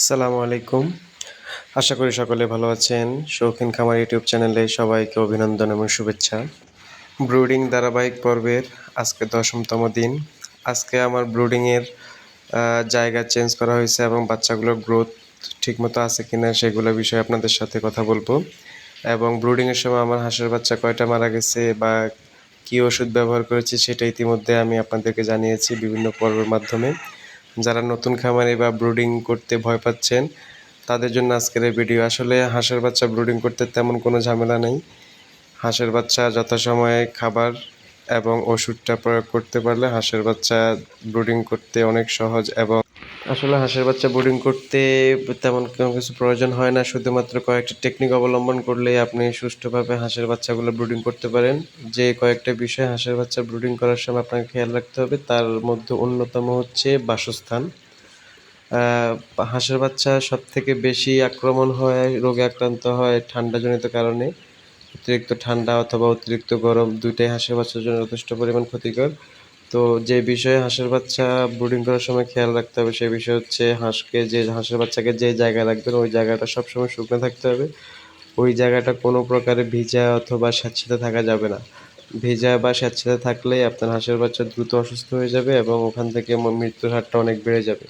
আসসালামু আলাইকুম। আশা করি সকলে ভালো আছেন। শৌখিন খামার ইউটিউব চ্যানেলে সবাইকে অভিনন্দন এবং শুভেচ্ছা। ব্রুডিং ধারাবাহিক পর্বের আজকে দশমতম দিন। আজকে আমার ব্রুডিংয়ের জায়গা চেঞ্জ করা হয়েছে এবং বাচ্চাগুলোর গ্রোথ ঠিকমতো আছে কি না সেগুলো বিষয়ে আপনাদের সাথে কথা বলব। এবং ব্রুডিংয়ের সময় আমার হাঁসের বাচ্চা কয়টা মারা গেছে বা কী ওষুধ ব্যবহার করেছি সেটা ইতিমধ্যে আমি আপনাদেরকে জানিয়েছি বিভিন্ন পর্বের মাধ্যমে। যারা নতুন খামারে বা ব্রুডিং করতে ভয় পাচ্ছেন, তাদের জন্য আজকের এই ভিডিও। আসলে হাঁসের বাচ্চা ব্রুডিং করতে তেমন কোনো ঝামেলা নেই। হাঁসের বাচ্চা যথাসময়ে খাবার এবং ওষুধটা প্রয়োগ করতে পারলে হাঁসের বাচ্চা ব্রুডিং করতে অনেক সহজ এবং আসলে হাঁসের বাচ্চা ব্রুডিং করতে তেমন কোনো কিছু প্রয়োজন হয় না। শুধুমাত্র কয়েকটা টেকনিক অবলম্বন করলেই আপনি সুষ্ঠুভাবে হাঁসের বাচ্চাগুলো ব্রুডিং করতে পারেন। যে কয়েকটা বিষয় হাঁসের বাচ্চা ব্রুডিং করার সময় আপনাকে খেয়াল রাখতে হবে, তার মধ্যে অন্যতম হচ্ছে বাসস্থান। হাঁসের বাচ্চা সব থেকে বেশি আক্রমণ হয়, রোগে আক্রান্ত হয় ঠান্ডাজনিত কারণে। অতিরিক্ত ঠান্ডা অথবা অতিরিক্ত গরম দুইটাই হাঁসের বাচ্চার জন্য যথেষ্ট পরিমাণ ক্ষতিকর। তো যে বিষয়ে হাঁসের বাচ্চা ব্রুডিং করার সময় খেয়াল রাখতে হবে, সেই বিষয় হচ্ছে হাঁসকে যে, হাঁসের বাচ্চাকে যে জায়গায় রাখবেন, ওই জায়গাটা সবসময় শুকনো থাকতে হবে। ওই জায়গাটা কোনো প্রকারে ভিজা অথবা স্যাঁতসেঁতে থাকা যাবে না। ভেজা বা স্যাঁতসেঁতে থাকলে আপনার হাঁসের বাচ্চা দ্রুত অসুস্থ হয়ে যাবে এবং ওখান থেকে মৃত্যুর হারটা অনেক বেড়ে যাবে।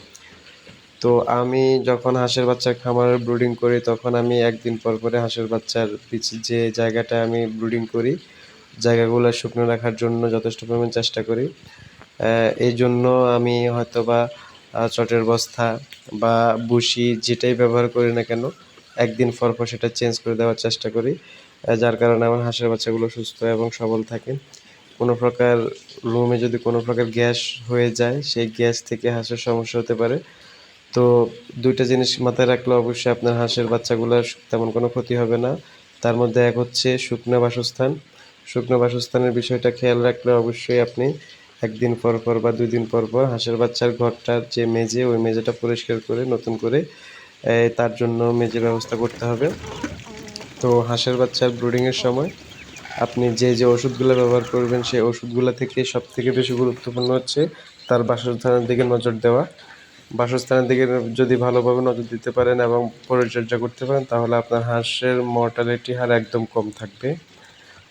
তো আমি যখন হাঁসের বাচ্চার খামারে ব্রুডিং করি, তখন আমি একদিন পর পরে হাঁসের বাচ্চার পিছ- যে জায়গাটা আমি ব্রুডিং করি জায়গাগুলো শুকনো রাখার জন্য যথেষ্ট পরিমাণ চেষ্টা করি। এই জন্য আমি হয়তো বা চটের বস্তা বা বুসি যেটাই ব্যবহার করি না কেন, একদিন পর পর সেটা চেঞ্জ করে দেওয়ার চেষ্টা করি যার কারণে আমার হাঁসের বাচ্চাগুলো সুস্থ এবং সবল থাকে। কোনো প্রকার রুমে যদি কোনো প্রকার গ্যাস হয়ে যায়, সেই গ্যাস থেকে হাঁসের সমস্যা হতে পারে। তো দুইটা জিনিস মাথায় রাখলে অবশ্যই আপনার হাঁসের বাচ্চাগুলোর তেমন কোনো ক্ষতি হবে না। তার মধ্যে এক হচ্ছে শুকনো বাসস্থান শুকনো বাসস্থানের বিষয়টা খেয়াল রাখলে অবশ্যই আপনি একদিন পর পর বা দুই দিন পর পর হাঁসের বাচ্চার ঘরটার যে মেজে ওই মেজেটা পরিষ্কার করে, নতুন করে তার জন্য মেজে ব্যবস্থা করতে হবে। তো হাঁসের বাচ্চার ব্রুডিংয়ের সময় আপনি যে যে ওষুধগুলো ব্যবহার করবেন, সেই ওষুধগুলো থেকে সব থেকে বেশি গুরুত্বপূর্ণ হচ্ছে তার বাসস্থানের দিকে নজর দেওয়া। বাসস্থানের দিকে যদি ভালোভাবে নজর দিতে পারেন এবং পরিচর্যা করতে পারেন, তাহলে আপনার হাঁসের মর্টালিটি হার একদম কম থাকবে।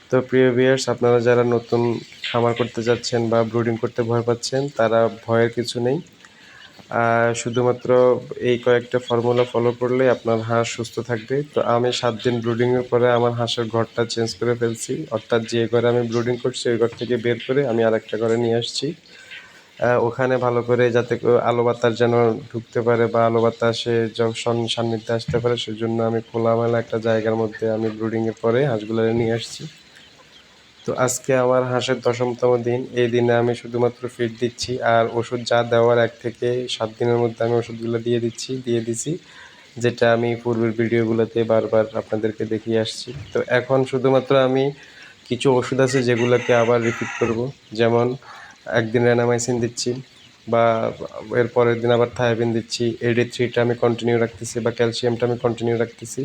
তো প্রিয় ভিউয়ার্স আপনারা যারা নতুন খামার করতে যাচ্ছেন বা ব্রুডিং করতে ভয় পাচ্ছেন, তারা ভয়ের কিছু নেই। শুধুমাত্র এই কয়েকটা ফর্মুলা ফলো করলে আপনার হাঁস সুস্থ থাকবে। তো আমি সাত দিন ব্রুডিংয়ের পরে আমার হাঁসের ঘরটা চেঞ্জ করে ফেলছি। অর্থাৎ যে ঘরে আমি ব্রুডিং করছি, ওই ঘর থেকে বের করে আমি আরেকটা ঘরে নিয়ে আসছি। ওখানে ভালো করে যাতে আলো বাতাস যেন ঢুকতে পারে বা আলো বাতাসে যখন সান্নিধ্যে আসতে পারে, সেজন্য আমি খোলামেলা একটা জায়গার মধ্যে আমি ব্রুডিংয়ের পরে হাঁসগুলো নিয়ে আসছি। তো আজকে আমার হাঁসের দশমতম দিন। এই দিনে আমি শুধুমাত্র ফিড দিচ্ছি আর ওষুধ যা দেওয়ার এক থেকে সাত দিনের মধ্যে আমি ওষুধগুলো দিয়ে দিচ্ছি, দিয়ে দিছি, যেটা আমি পূর্বের ভিডিওগুলোতে বারবার আপনাদেরকে দেখিয়ে আসছি। তো এখন শুধুমাত্র আমি কিছু ওষুধ আছে যেগুলোকে আবার রিপিট করব। যেমন একদিন র্যানামাইসিন দিচ্ছি বা এর পরের দিন আবার থায়াবিন দিচ্ছি। এডি থ্রিটা আমি কন্টিনিউ রাখতেছি বা ক্যালসিয়ামটা আমি কন্টিনিউ রাখতেছি।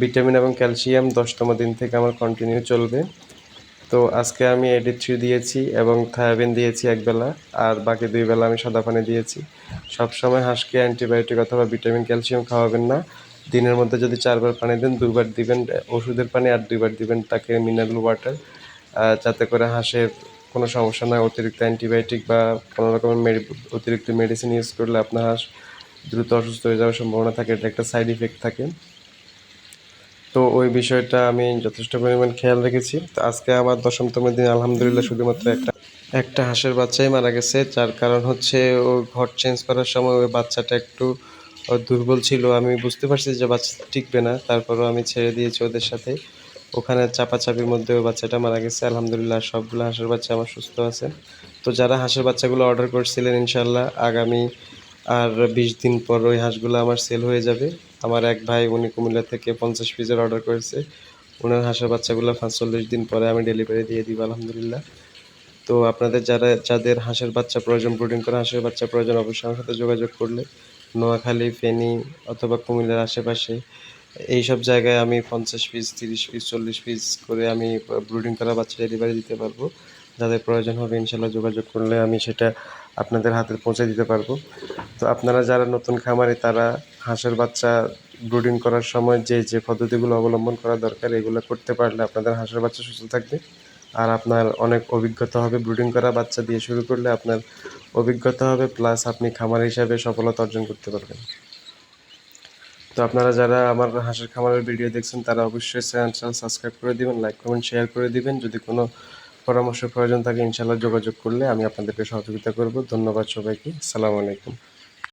ভিটামিন এবং ক্যালসিয়াম দশতম দিন থেকে আমার কন্টিনিউ চলবে। তো আজকে আমি এডি থ্রি দিয়েছি এবং থায়াবিন দিয়েছি একবেলা আর বাকি দুই বেলা আমি সাদা পানি দিয়েছি। সবসময় হাঁসকে অ্যান্টিবায়োটিক অথবা ভিটামিন ক্যালসিয়াম খাওয়াবেন না। দিনের মধ্যে যদি চারবার পানি দেন দুবার দিবেন ওষুধের পানি আর দুইবার দিবেন তাকে মিনারেল ওয়াটার যাতে করে হাঁসের কোনো সমস্যা না অতিরিক্ত অ্যান্টিবায়োটিক বা কোনো রকমের অতিরিক্ত মেডিসিন ইউজ করলে আপনার হাঁস দ্রুত অসুস্থ হয়ে যাওয়ার সম্ভাবনা থাকে। এটা একটা সাইড ইফেক্ট থাকে। তো ওই বিষয়টা আমি যথেষ্ট পরিমাণ খেয়াল রেখেছি। তো আজকে আমার দশমতম দিন, আলহামদুলিল্লাহ শুধুমাত্র একটা একটা হাঁসের বাচ্চাই মারা গেছে, যার কারণ হচ্ছে ও ঘর চেঞ্জ করার সময় ওই বাচ্চাটা একটু দুর্বল ছিল। আমি বুঝতে পারছি যে বাচ্চা টিকবে না, তারপরও আমি ছেড়ে দিয়েছি ওদের সাথে। ওখানে চাপাচাপির মধ্যে ওই বাচ্চাটা মারা গেছে। আলহামদুলিল্লাহ সবগুলো হাঁসের বাচ্চা আমার সুস্থ আছে। তো যারা হাঁসের বাচ্চাগুলো অর্ডার করছিলেন ইনশাল্লাহ আগামী আর বিশ দিন পর ওই হাঁসগুলো আমার সেল হয়ে যাবে। আমার এক ভাই, উনি কুমিল্লা থেকে পঞ্চাশ পিসের অর্ডার করেছে। ওনার হাঁসের বাচ্চাগুলো পাঁচচল্লিশ দিন পরে আমি ডেলিভারি দিয়ে দিব, আলহামদুলিল্লাহ। তো আপনাদের যারা, যাদের হাঁসের বাচ্চা প্রয়োজন ব্রুডিং করা হাঁসের বাচ্চা প্রয়োজন, অবশ্যই আমার সাথে যোগাযোগ করলে। নোয়াখালী, ফেনী অথবা কুমিল্লার আশেপাশে এই সব জায়গায় আমি পঞ্চাশ পিস তিরিশ পিস চল্লিশ পিস করে আমি ব্রুডিং করা বাচ্চা ডেলিভারি দিতে পারব। যাদের প্রয়োজন হবে, ইনশাল্লাহ যোগাযোগ করলে আমি সেটা আপনাদের হাতে পৌঁছে দিতে পারব। তো আপনারা যারা নতুন খামারি, তারা হাঁসের বাচ্চা ব্রুডিং করার সময় যে যে পদ্ধতিগুলো অবলম্বন করা দরকার, এগুলো করতে পারলে আপনাদের হাঁসের বাচ্চা সুস্থ থাকবে। আর আপনার অনেক অভিজ্ঞতা হবে ব্রুডিং করা বাচ্চা দিয়ে শুরু করলে আপনার অভিজ্ঞতা হবে, প্লাস আপনি খামার হিসাবে সফলতা অর্জন করতে পারবেন। তো আপনারা যারা আমার হাঁসের খামারের ভিডিও দেখছেন, তারা অবশ্যই চ্যানেল সাবস্ক্রাইব করে দিবেন, লাইক, কমেন্ট, শেয়ার করে দিবেন। যদি কোনো পরামর্শ প্রয়োজন থাকে ইনশাল্লাহ যোগাযোগ করলে আমি আপনাদেরকে সহযোগিতা করব। ধন্যবাদ সবাইকে। আসসালামু আলাইকুম।